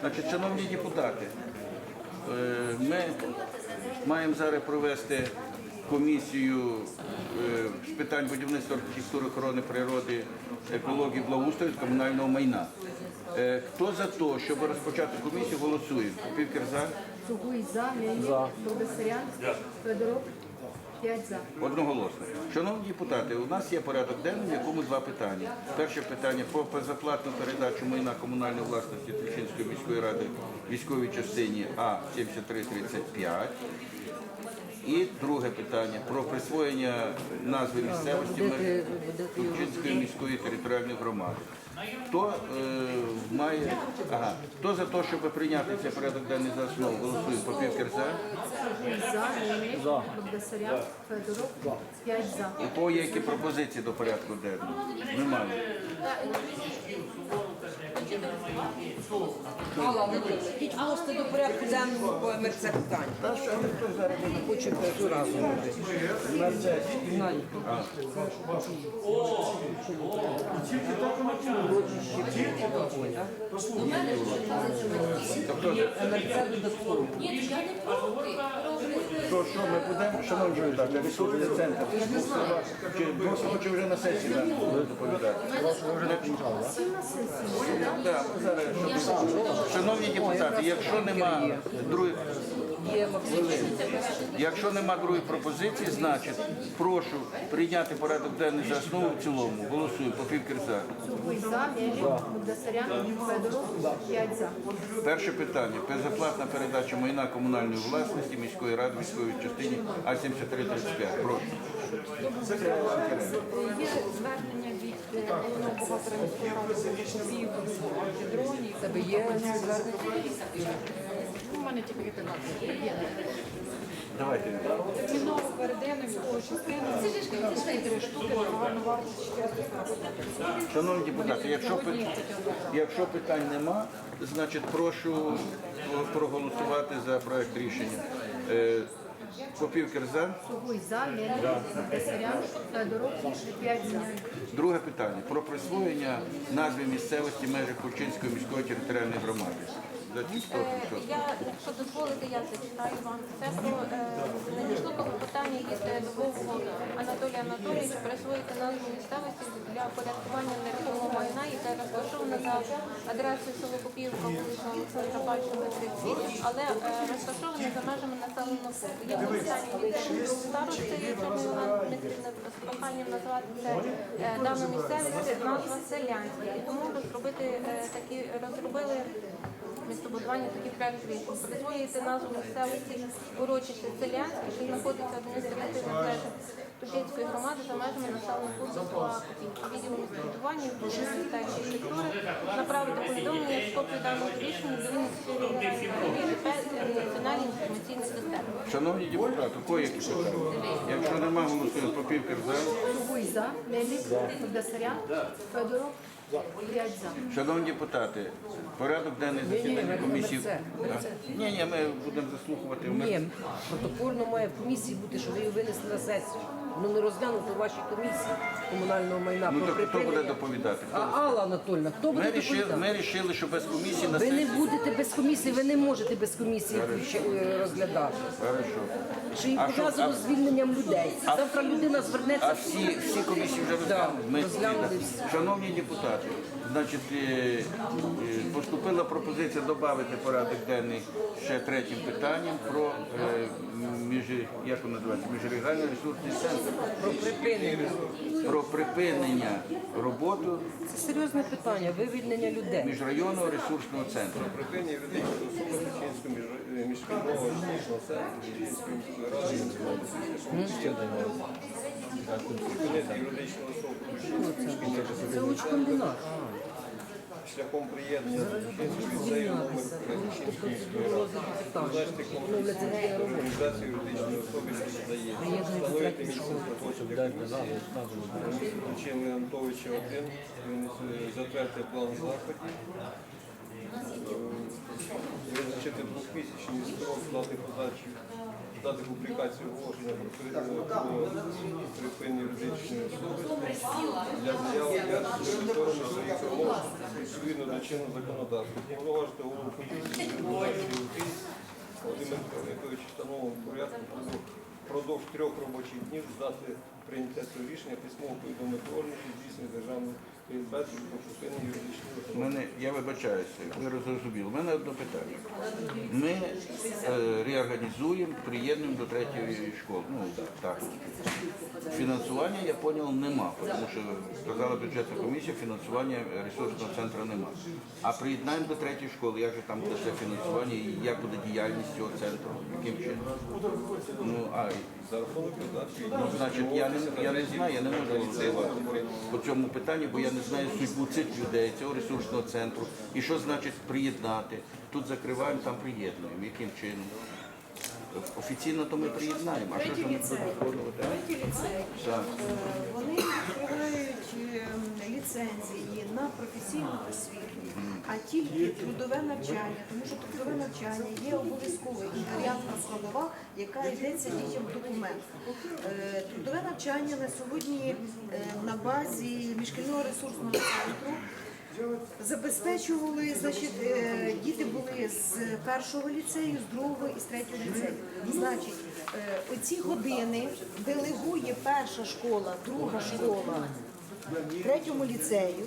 Значить, шановні депутати, е, ми маємо зараз провести комісію е, з питань будівництва архітектури, охорони природи, екології, благоустрою та комунального майна. Е, Хто за те, щоб розпочати комісію, голосує. Півкер за. Сугуй за, Мельник, Богдасарян, Федоров, Одноголосно. Шановні депутати, у нас є порядок денний, в якому два питання. Перше питання про безоплатну передачу майна комунальної власності Тульчинської міської ради військовій частині А-7335. І друге питання про присвоєння назви місцевості меж міської територіальної громади. Хто е, має ага, хто за те, щоб прийняти цей порядок денний за основу, голосує по півкер за. Богдасарян, Федоров, п'ять за. У кого є які пропозиції до порядку денного? Немає. Алла просто до порядку денного по МРЦ питань. Хочу цю разу Тобто, МРЦ додатково. що, що ми будемо, шановні депутати, ресурсний центр, чи чи вже на сесії доповідати? Всі на. Так, Шановні депутати, якщо нема других, якщо нема другої пропозиції, значить прошу прийняти порядок денний за основу в цілому. Голосую по півкер за. Сугуй за, Мельник, Богдасарян, Федоров, п'ять за. Перше питання. Безоплатна передача майна комунальної власності міської ради військової частині А-7335. Прошу. Є звернення від е, головного бухгалтера Тебе є звернення? У мене тільки 15 є. Давайте. Терміново передаємо військову частину. Чотири штуки, загальну вартість 440. Шановні депутати, якщо, якщо питань нема, значить прошу проголосувати за проект рішення. Е, Попівкер Керзен. Сугуй за, Федоров. Друге питання про присвоєння назви місцевості в межах Кульчинської міської територіальної громади. Ті, хто, хто? Я, якщо дозволите, я зачитаю вам. Це про е, надійшло питання від е, Дубового Анатолія Анатолійовича присвоїти назву місцевості для порядкування нерухомого майна, яка розташована за адресою село Копіївка, вулиця Олександра Бачного, 38, але е, розташована за межами населеного пункту. Є питання від е, старости Чорної Івана з проханням назвати це е, дану місцевість назва селянська. І тому розробити е, такі розробили містобудування таких проєктів рішень. Присвоюється назву місцевості урочисте Селянське, що знаходиться в адміністративних межах Тужинської громади за межами населеного пункту села Копійка. Відділу містобудування і та архітектури направити повідомлення з копії даного рішення до Вінницької національної інформаційної системи. Шановні депутати, кого які питання? Якщо нема, голосуємо Попівкер за. Сугуй за, Мельник, Богдасарян, Федоров, п'ять за. Шановні депутати, порядок денний засідання комісії. Ні, ні, ми будемо заслухувати. Ми- Ні, протокольно має в комісії бути, що ви її винесли на сесію. Ну не розглянути в вашій комісії комунального майна Ну про то хто буде припинення. доповідати? А Хто? Алла Анатольовна, хто буде Ми рішили, доповідати? ми рішили, що без комісії на Ви не сесії. будете без комісії, ви не можете без комісії ще, е, розглядати. Хорошо. Й А що, пов'язано а- з звільненням людей. Завтра людина А звернеться. всі, всі комісії вже розглянули. Ми розглянули всі. Шановні депутати, значить, е, е, поступила пропозиція додати порядок денний ще третім питанням про е, між, як воно називається, міжрегіональний ресурсний центр. Про припинення. Про припинення роботи Це серйозне питання, вивільнення людей. міжрайонного ресурсного центру. Припинення юридичної особи Тульчинського між- міжвідомого юридичного центру Це лучкомбінат. шляхом приєднання організацію юридичної особи, що надає. Встановити місце знаходження комісії. Тульчин Леонтовича 1. Він е, затвердити план заходів. Визначити двохмісячний строк дати подачі дати публікацію оголошення про припинення юридичної особи. Для заяви для своїх відповідно до чинного законодавства. Повноважити голову комісії Володимир Миколаївич встановленому порядку впродовж трьох робочих днів здати прийняття цього рішення письмово повідомити органів здійснення державної мене, я вибачаюся, ви зрозуміли. У мене одне питання. Ми е, реорганізуємо, приєднуємо до третьої школи. Ну так. Фінансування, я зрозумів, нема, тому що сказала бюджетна комісія, фінансування ресурсного центру нема. А приєднаємо до третьої школи, як же там буде це фінансування і як буде діяльність цього центру, яким чином? Ну, а За рахунок. Ну, значить, я не, я не знаю, я не можу по цьому питанню, бо я не знаю судьбу цих людей, цього ресурсного центру. І що значить приєднати? Тут закриваємо, там приєднуємо. Яким чином? Офіційно то ми приєднаємо, а що ж ми будемо виконувати? Третій ліцей. Так. Е, Вони відкривають ем, ліцензії на професійну освіту, а тільки трудове навчання, тому що трудове навчання є обов'язковою інваріантна складова, яка йдеться дітям в документ. Е, Трудове навчання на сьогодні е, на базі міжшкільного ресурсного центру Забезпечували, значить, е, діти були з першого ліцею, з другого і з третього ліцею. Значить, оці години делегує перша школа, друга школа третьому ліцею.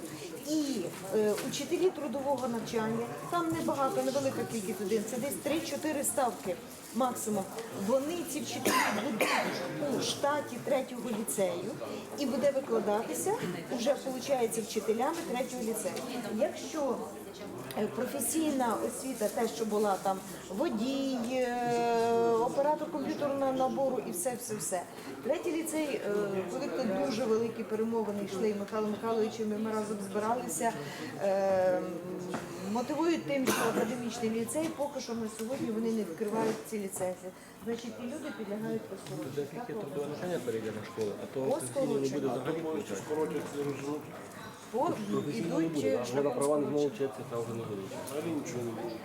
І е, учителі трудового навчання, там небагато, невелика кількість людей, це десь 3-4 ставки максимум. Вони ці вчителі будуть штаті третього ліцею і буде викладатися вже виходить вчителями третього ліцею. Якщо е, професійна освіта, те, що була там водій, е, оператор комп'ютерного набору і все, все, все. Третій ліцей, е, повірте, дуже великі перемовини йшли Михайло Михайловичем, ми разом збиралися. Е, Мотивують тим, що академічний ліцей поки що на сьогодні вони не відкривають ці ліцензії. Значить, і люди підлягають розпорядженню. Тільки трудове навчання перейде на школу, а то По офіційно не буде взагалі. По ідуть е, Вона шляхом права не вчитися, там вже не буде. Взагалі нічого не буде.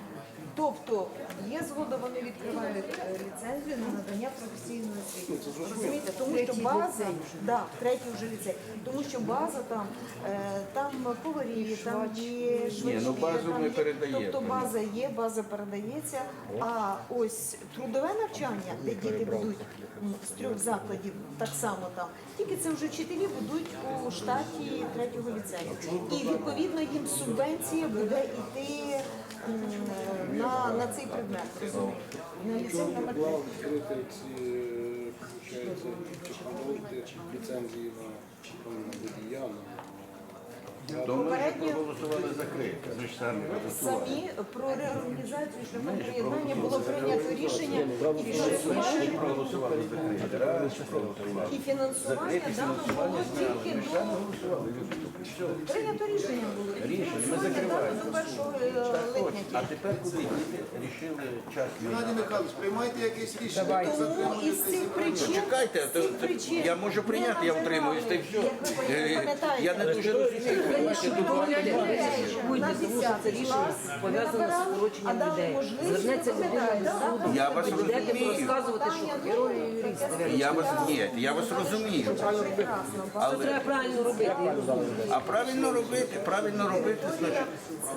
Тобто є згода, вони відкривають е, ліцензію на надання професійної освіти. Розумієте, тому що база, да, третій вже ліцей, тому що база там, е, там поварі, там є ну базу там ми є- передаємо. Тобто база є, база передається, а ось трудове навчання, де діти будуть м, з трьох закладів, так само там, тільки це вже вчителі будуть у штаті третього ліцею. І відповідно їм субвенція буде йти на, на цей предмет. розумієте? На ліцей номер три. Відкрити ці, виходить, чи продовжити ліцензії на там, на водія, на То ми вже Попередньо- проголосували закрити. Ми ж самі голосували. Самі про реорганізацію шляхом приєднання було прийнято рішення і фінансування, Проголосували закрити. Раз, проголосували. і фінансування Закрити дано фінансування було тільки Ми ж до голосували. Все. прийнято рішення було. І Рішення, ми фінансування закриваємо. до 1 липня. А тепер куди діти рішили час Геннадій? Михайлович, приймайте якесь рішення. Тому із цих причин, Чекайте, з то- цих то причин я можу прийняти, я утримуюсь, та й все. Як ви Е, пам'ятаєте, Я не дуже розумію. Давайте тут на 10 клас пов'язано з скороченням людей. Звернеться людина до суду, Я вас ви будете розумію. розказувати, що герої юриста. Я вас ні, я вас розумію. Що треба правильно робити? А правильно робити, правильно робити, значить.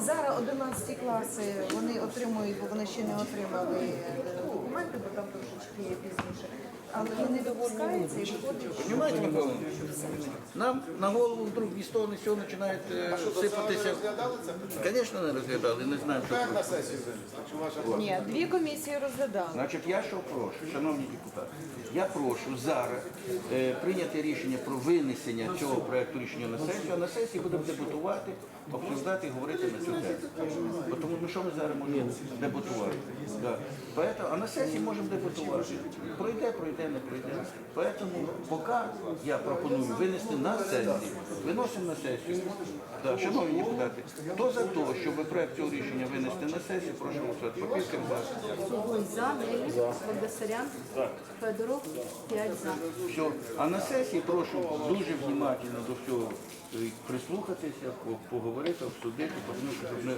Зараз 11 класи вони отримують, бо вони ще не отримали е, документи, бо там трошечки є пізніше. Але вони допускаються і виходять. Понимаете? Нам на голову вдруг ні з того, ні з цього починають е, сипатися. Звісно, не розглядали, не знаю, що. Як на? Чи ваша Ні, дві комісії розглядали. Значить, я що прошу, шановні депутати, я прошу зараз е, прийняти рішення про винесення цього проекту рішення на сесію, а на сесії будемо дебатувати, обсуждати і говорити на цю тему. Бо Тому ну, що ми зараз можемо дебатувати? Да. Поэтому, а на сесії можемо дебатувати. Пройде, пройде, не пройде. Поэтому поки я пропоную винести на сесію. Виносимо на сесію. Да, шановні депутати, хто за те, щоб проект цього рішення винести на сесію, прошу голосувати. Папіркин за. Сухой за, Мельник, Багдасарян, Федоров, 5 за. Все. А на сесії прошу дуже внимательно до всього е, прислухатися, по- поговорити, обсудити, тому щоб не.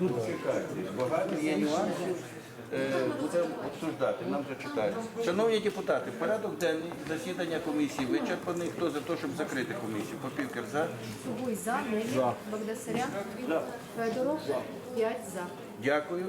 Ну, чекайте, багато є нюансів. Е, будемо обсуждати, нам вже читають. Шановні депутати, порядок денний засідання комісії вичерпаний. Хто за те, щоб закрити комісію? Попівкер за. Сугуй за, Мельник, Багдасарян, Федоров, 5 за. Дякую.